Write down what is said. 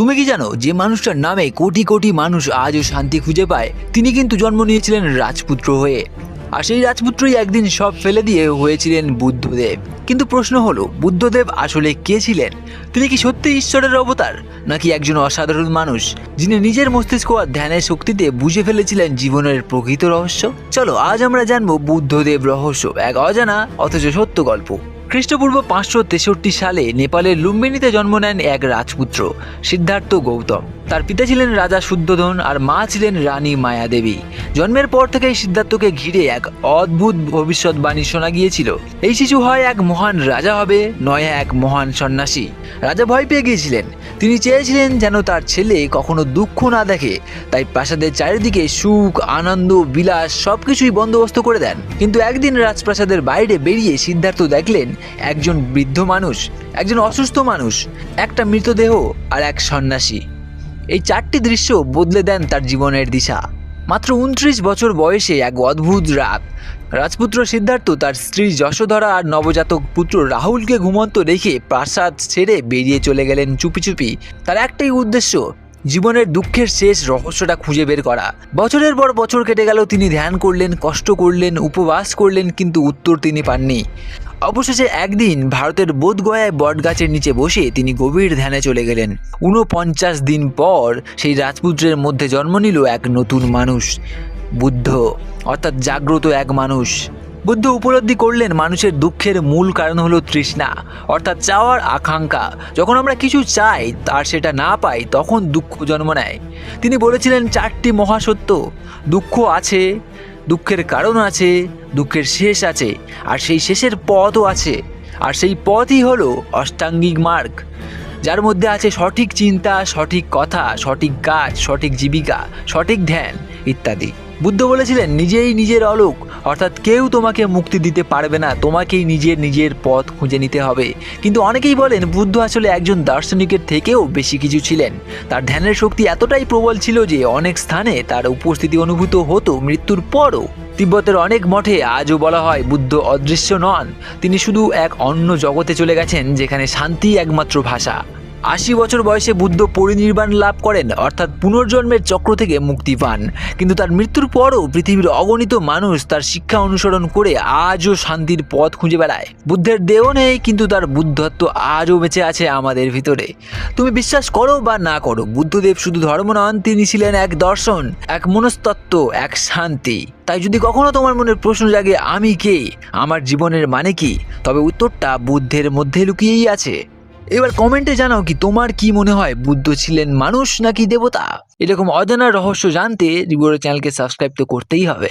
তুমি কি জানো, যে মানুষটার নামে কোটি কোটি মানুষ আজও শান্তি খুঁজে পায়, তিনি কিন্তু জন্ম নিয়েছিলেন রাজপুত্র হয়ে। আর সেই রাজপুত্রই একদিন সব ফেলে দিয়ে হয়েছিলেন বুদ্ধদেব। কিন্তু প্রশ্ন হলো, বুদ্ধদেব আসলে কে ছিলেন? তিনি কি সত্যি ঈশ্বরের অবতার, নাকি একজন অসাধারণ মানুষ, যিনি নিজের মস্তিষ্ক আর ধ্যানের শক্তিতে বুঝে ফেলেছিলেন জীবনের প্রকৃত রহস্য? চলো, আজ আমরা জানব বুদ্ধদেব রহস্য, এক অজানা, অথচ সত্য গল্প। খ্রিস্টপূর্ব পাঁচশো তেষট্টি সালে নেপালের লুম্বিনীতে জন্ম নেন এক রাজপুত্র, সিদ্ধার্থ গৌতম। তার পিতা ছিলেন রাজা শুদ্ধোধন আর মা ছিলেন রানী মায়াদেবী। জন্মের পর থেকেই সিদ্ধার্থকে ঘিরে এক অদ্ভুত ভবিষ্যৎবাণী শোনা গিয়েছিল। এই শিশু হয় এক মহান রাজা হবে, নয় এক মহান সন্ন্যাসী। রাজা ভয় পেয়ে গিয়েছিলেন। তিনি চেয়েছিলেন যেন তার ছেলে কখনো দুঃখ না দেখে, তাই প্রাসাদের চারিদিকে সুখ, আনন্দ, বিলাস সবকিছুই বন্দোবস্ত করে দেন। কিন্তু একদিন রাজপ্রাসাদের বাইরে বেরিয়ে সিদ্ধার্থ দেখলেন একজন বৃদ্ধ মানুষ, একজন অসুস্থ মানুষ, একটা মৃতদেহ আর এক সন্ন্যাসী। এই চারটি দৃশ্য বদলে দেন তার জীবনের দিশা। মাত্র উনত্রিশ বছর বয়সে এক অদ্ভুত রাত রাজপুত্র সিদ্ধার্থ তার স্ত্রী যশোধরা আর নবজাতক পুত্র রাহুলকে ঘুমন্ত রেখে প্রাসাদ ছেড়ে বেরিয়ে চলে গেলেন চুপি চুপি। তার একটাই উদ্দেশ্য জীবনের দুঃখের শেষ রহস্যটা খুঁজে বের করা। বছরের পর বছর কেটে গেল, তিনি ধ্যান করলেন, কষ্ট করলেন, উপবাস করলেন, কিন্তু উত্তর তিনি পাননি। অবশেষে একদিন ভারতের বোধগয়ায় বটগাছের নিচে বসে তিনি গভীর ধ্যানে চলে গেলেন। ঊনপঞ্চাশ দিন পর সেই রাজপুত্রের মধ্যে জন্ম নিল এক নতুন মানুষ, বুদ্ধ, অর্থাৎ জাগ্রত এক মানুষ। বুদ্ধ উপলব্ধি করলেন মানুষের দুঃখের মূল কারণ হলো তৃষ্ণা, অর্থাৎ চাওয়ার আকাঙ্ক্ষা। যখন আমরা কিছু চাই, আর সেটা না পাই, তখন দুঃখ জন্ম নেয়। তিনি বলেছিলেন, চারটি মহাসত্য, দুঃখ আছে, দুঃখের কারণ আছে, দুঃখের শেষ আছে, আর সেই শেষের পথও আছে। আর সেই পথই হলো অষ্টাঙ্গিক মার্গ, যার মধ্যে আছে সঠিক চিন্তা, সঠিক কথা, সঠিক কাজ, সঠিক জীবিকা, সঠিক ধ্যান, ইত্যাদি। বুদ্ধ বলেছিলেন, নিজেই নিজের অলোক, অর্থাৎ কেউ তোমাকে মুক্তি দিতে পারবে না, তোমাকেই নিজের নিজের পথ খুঁজে নিতে হবে। কিন্তু অনেকেই বলেন, বুদ্ধ আসলে একজন দার্শনিকের থেকেও বেশি কিছু ছিলেন। তার ধ্যানের শক্তি এতটাই প্রবল ছিল যে অনেক স্থানে তার উপস্থিতি অনুভূত হতো মৃত্যুর পরও। তিব্বতের অনেক মঠে আজও বলা হয় বুদ্ধ অদৃশ্য নন। তিনি শুধু এক অন্য জগতে চলে গেছেন, যেখানে শান্তি একমাত্র ভাষা। আশি বছর বয়সে বুদ্ধ পরিনির্বাণ লাভ করেন, অর্থাৎ পুনর্জন্মের চক্র থেকে মুক্তি পান। কিন্তু তার মৃত্যুর পরও পৃথিবীর অগণিত মানুষ তার শিক্ষা অনুসরণ করে আজও শান্তির পথ খুঁজে বেড়ায়। বুদ্ধের দেহ নেই, কিন্তু তার বুদ্ধত্ব আজও বেঁচে আছে আমাদের ভিতরে। তুমি বিশ্বাস করো বা না করো, বুদ্ধদেব শুধু ধর্ম নন, তিনি ছিলেন এক দর্শন, এক মনস্তত্ত্ব, এক শান্তি। তাই যদি কখনো তোমার মনের প্রশ্ন জাগে, আমি কে? আমার জীবনের মানে কি? তবে উত্তরটা বুদ্ধের মধ্যে লুকিয়েই আছে। এবার কমেন্টে জানাও কি তোমার কি মনে হয়, বুদ্ধ ছিলেন মানুষ নাকি দেবতা? এরকম অজানা রহস্য জানতে রিবোর চ্যানেলকে সাবস্ক্রাইব তো করতেই হবে।